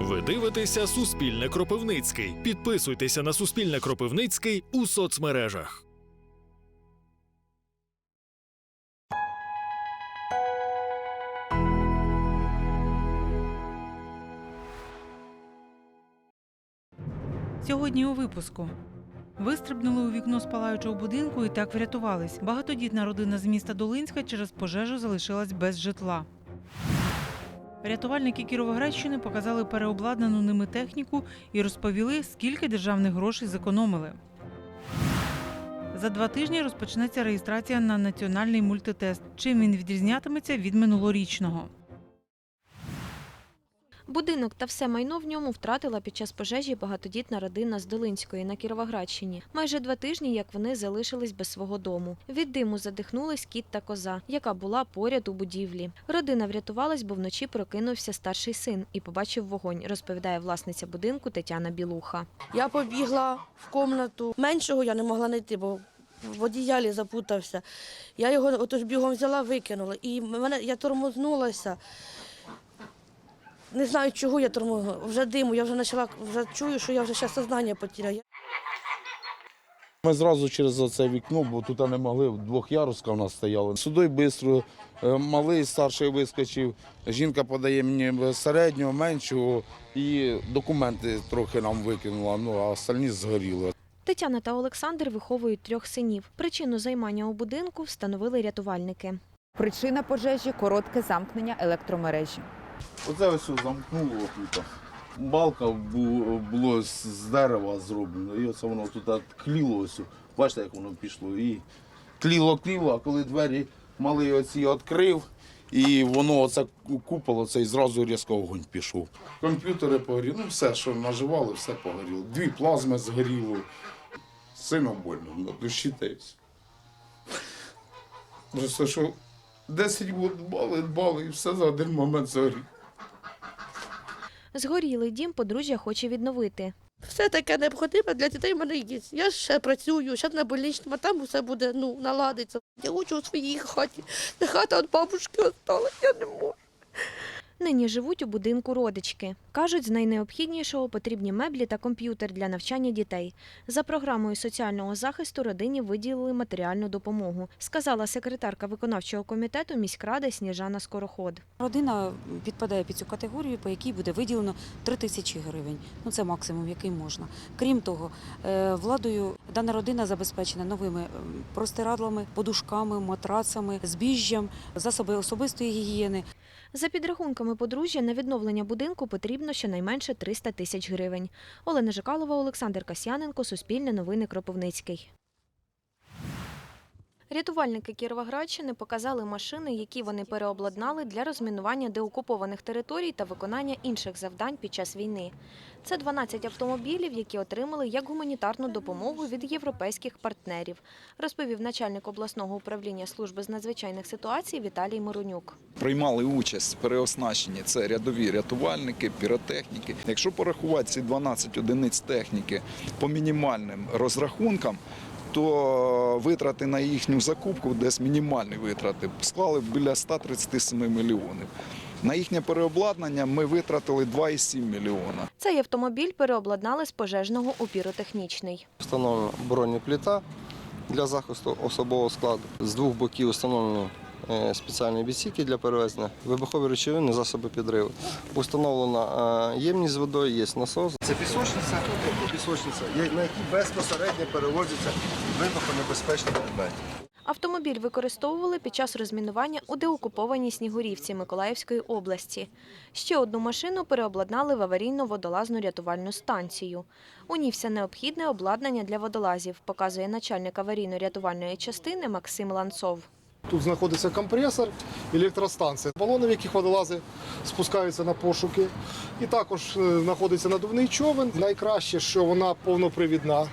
Ви дивитеся Суспільне Кропивницький. Підписуйтеся на Суспільне Кропивницький у соцмережах. Сьогодні у випуску. Вистрибнули у вікно спалаючого будинку і так врятувались. Багатодітна родина з міста Долинська через пожежу залишилась без житла. Рятувальники Кіровоградщини показали переобладнану ними техніку і розповіли, скільки державних грошей зекономили. За два тижні розпочнеться реєстрація на національний мультитест. Чим він відрізнятиметься від минулорічного? Будинок та все майно в ньому втратила під час пожежі багатодітна родина з Долинської на Кіровоградщині. Майже два тижні, як вони залишились без свого дому. Від диму задихнулись кіт та коза, яка була поряд у будівлі. Родина врятувалась, бо вночі прокинувся старший син і побачив вогонь, розповідає власниця будинку Тетяна Білуха. Я побігла в кімнату. Меншого я не могла знайти, бо в одіялі запутався. Я його отож бігом взяла, викинула. І мене, я тормознулася. Не знаю, чого я тормознула. Вже диму, я вже почала, вже чую, що я вже ще сознання потеряла. Ми зразу через це вікно, бо тут не могли, двохяруска в нас стояла. Сюди швидко малий, старший вискочив. Жінка подає мені середнього, меншого і документи трохи нам викинула, ну а остальні згоріли. Тетяна та Олександр виховують трьох синів. Причину займання у будинку встановили рятувальники. Причина пожежі коротке замкнення електромережі. Оце ось замкнуло тут. Балка бу- було з дерева зроблено, і оце воно тут кліло ось. Бачите, як воно пішло. І кліло, кліло, а коли двері малий оці відкрив, і воно оце купало, це і зразу різко огонь пішов. Комп'ютери погоріли, ну все, що наживали, все погоріло. Дві плазми згоріло. Сильно больно, на душі та й що 10 років дбали, дбали, і все за один момент згоріло. Згорілий дім подружжя хоче відновити. Все таке необхідне для дітей в мене є. Я ще працюю, ще на больничному, а там все буде ну, наладиться. Я хочу у своїй хаті. Хата від бабушки осталась, я не можу. Нині живуть у будинку родички. Кажуть, з найнеобхіднішого потрібні меблі та комп'ютер для навчання дітей. За програмою соціального захисту родині виділили матеріальну допомогу, сказала секретарка виконавчого комітету міськради Сніжана Скороход. Родина підпадає під цю категорію, по якій буде виділено 3 тисячі гривень. Ну це максимум, який можна. Крім того, е, владою дана родина забезпечена новими ем, простирадлами, подушками, матрацами, збіжжям, засоби особистої гігієни. За підрахунками подружжя на відновлення будинку потрібно щонайменше 300 тисяч гривень. Олена Жикалова, Олександр Касьяненко, Суспільне новини Кропивницький. Рятувальники Кіровоградщини показали машини, які вони переобладнали для розмінування деокупованих територій та виконання інших завдань під час війни. Це 12 автомобілів, які отримали як гуманітарну допомогу від європейських партнерів, розповів начальник обласного управління служби з надзвичайних ситуацій Віталій Миронюк. приймали участь в. Це рядові рятувальники, піротехніки. Якщо порахувати ці 12 одиниць техніки по мінімальним розрахункам, то витрати на їхню закупку, десь мінімальні витрати, склали біля 137 мільйонів. На їхнє переобладнання ми витратили 2,7 мільйона. Цей автомобіль переобладнали з пожежного у піротехнічний. Встановлена бронеплита для захисту особового складу. З двох боків встановлено спеціальні відсіки для перевезення, вибухові речовини, засоби підриву. Установлена е, ємність з водою, є насос. Це пісочниця, пісочниця, на якій безпосередньо перевозяться вибухонебезпечні предмети. Автомобіль використовували під час розмінування у деокупованій Снігурівці Миколаївської області. Ще одну машину переобладнали в аварійно-водолазну рятувальну станцію. У ній все необхідне обладнання для водолазів, показує начальник аварійно-рятувальної частини Максим Ланцов. Тут знаходиться компресор, електростанція, балони, в яких водолази спускаються на пошуки. І також е, знаходиться надувний човен. Найкраще, що вона повнопривідна,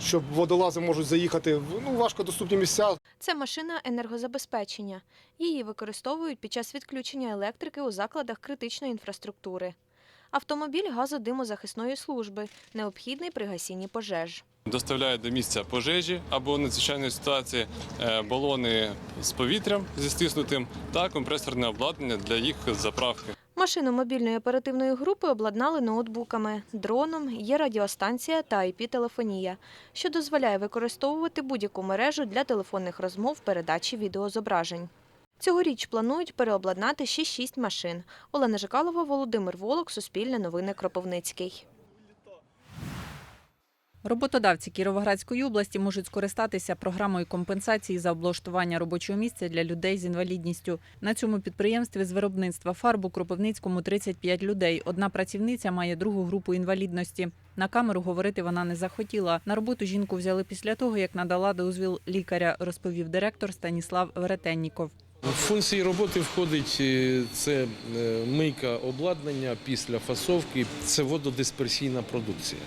щоб водолази можуть заїхати в ну, важкодоступні місця. Це машина енергозабезпечення. Її використовують під час відключення електрики у закладах критичної інфраструктури. Автомобіль газодимозахисної служби, необхідний при гасінні пожеж. Доставляють до місця пожежі або надзвичайної ситуації е, балони з повітрям зі стиснутим та компресорне обладнання для їх заправки. Машину мобільної оперативної групи обладнали ноутбуками, дроном, є радіостанція та IP-телефонія, що дозволяє використовувати будь-яку мережу для телефонних розмов, передачі відеозображень. Цьогоріч планують переобладнати ще шість машин. Олена Жикалова, Володимир Волок, Суспільне новини Кропивницький. Роботодавці Кіровоградської області можуть скористатися програмою компенсації за облаштування робочого місця для людей з інвалідністю. На цьому підприємстві з виробництва фарб у Кропивницькому 35 людей. Одна працівниця має другу групу інвалідності. На камеру говорити вона не захотіла. На роботу жінку взяли після того, як надала дозвіл лікаря, розповів директор Станіслав Веретенніков. Функції роботи входить е, це е, мийка обладнання після фасовки, це вододисперсійна продукція.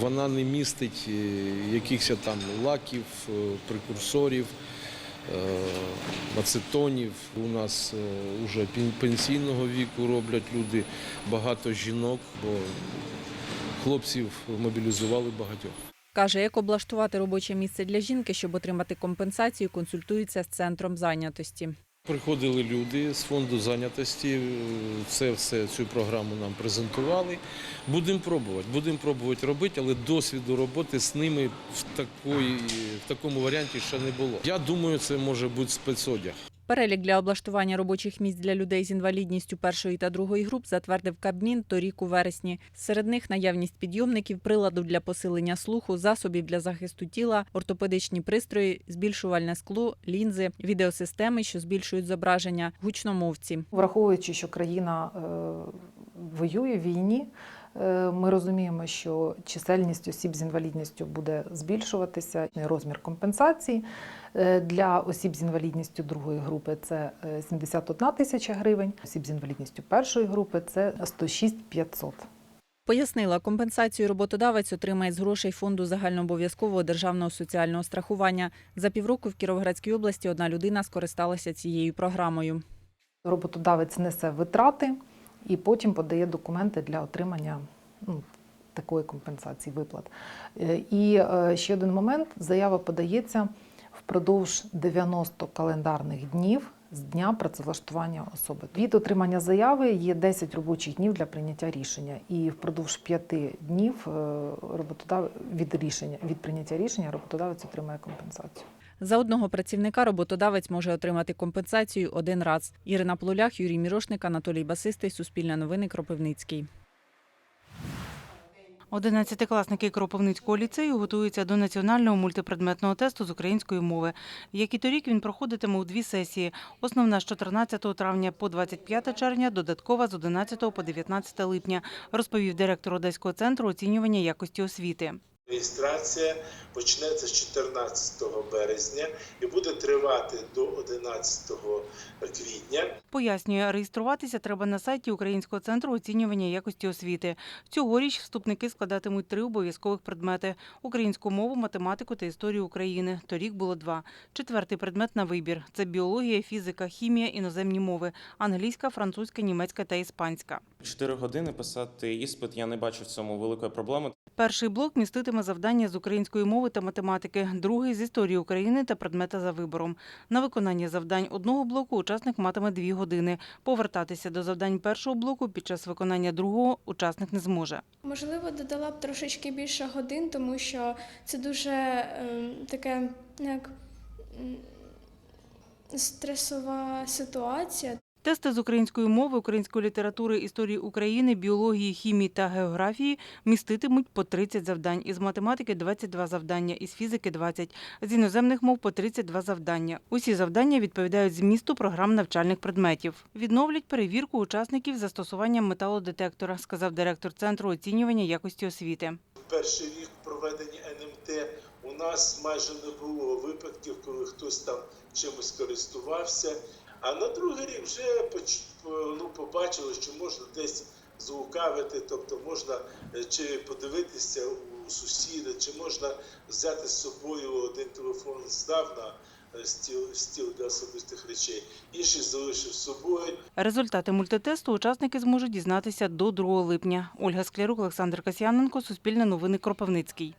Вона не містить е, якихось там лаків, е, прекурсорів, е, ацетонів. У нас вже пенсійного віку роблять люди, багато жінок, бо хлопців мобілізували багатьох. Каже, як облаштувати робоче місце для жінки, щоб отримати компенсацію, консультується з центром зайнятості. Приходили люди з фонду зайнятості, е, це все цю програму нам презентували. Будемо пробувати, будемо пробувати робити, але досвіду роботи з ними в, такої, в такому варіанті ще не було. Я думаю, це може бути спецодяг. Перелік для облаштування робочих місць для людей з інвалідністю першої та другої груп затвердив Кабмін торік у вересні. Серед них наявність підйомників, приладу для посилення слуху, засобів для захисту тіла, ортопедичні пристрої, збільшувальне скло, лінзи, відеосистеми, що збільшують зображення, гучномовці. Враховуючи, що країна е, воює війні, ми розуміємо, що чисельність осіб з інвалідністю буде збільшуватися. Розмір компенсації е, для осіб з інвалідністю другої групи це е, 71 тисяча гривень, осіб з інвалідністю першої групи це 106 500. Пояснила, компенсацію роботодавець отримає з грошей фонду загальнообов'язкового державного соціального страхування. За півроку в Кіровоградській області одна людина скористалася цією програмою. Роботодавець несе витрати і потім подає документи для отримання ну, такої компенсації виплат. Е, І е, ще один момент: заява подається впродовж 90 календарних днів з дня працевлаштування особи. Від отримання заяви є 10 робочих днів для прийняття рішення, і впродовж 5 днів е, роботодав... від рішення від прийняття рішення роботодавець отримає компенсацію. За одного працівника роботодавець може отримати компенсацію один раз. Ірина Плулях, Юрій Мірошник, Анатолій Басистий, Суспільне новини, Кропивницький. Одинадцятикласники Кропивницького ліцею готуються до національного мультипредметного тесту з української мови. Як і торік, він проходитиме у дві сесії. Основна з 14 травня по 25 червня, додаткова з 11 по 19 липня, розповів директор Одеського центру оцінювання якості освіти. Реєстрація почнеться з 14 березня і буде тривати до 11 квітня. Пояснює, реєструватися треба на сайті Українського центру оцінювання якості освіти. Цьогоріч вступники складатимуть три обов'язкових предмети: українську мову, математику та історію України. Торік було два. Четвертий предмет на вибір це біологія, фізика, хімія, іноземні мови, англійська, французька, німецька та іспанська. Чотири години писати іспит. Я не бачу в цьому великої проблеми. Перший блок міститиме завдання з української мови та математики, другий з історії України та предмета за вибором. На виконання завдань одного блоку учасник матиме дві години. Повертатися до завдань першого блоку під час виконання другого учасник не зможе. Можливо, додала б трошечки більше годин, тому що це дуже е, таке як стресова ситуація. Тести з української мови, української літератури, історії України, біології, хімії та географії міститимуть по 30 завдань. Із математики 22 завдання, із фізики 20, з іноземних мов по 32 завдання. Усі завдання відповідають змісту програм навчальних предметів. Відновлять перевірку учасників застосуванням металодетектора, сказав директор центру оцінювання якості освіти. Перший рік проведення НМТ у нас майже не було випадків, коли хтось там чимось користувався. А на другий рік вже ну, побачили, що можна десь злукавити, тобто можна е, чи подивитися у сусіда, чи можна взяти з собою один телефон здав на е, стіл, стіл для особистих речей, інший залишив з собою. Результати мультитесту учасники зможуть дізнатися до 2 липня. Ольга Склярук, Олександр Касьяненко, Суспільне новини Кропивницький.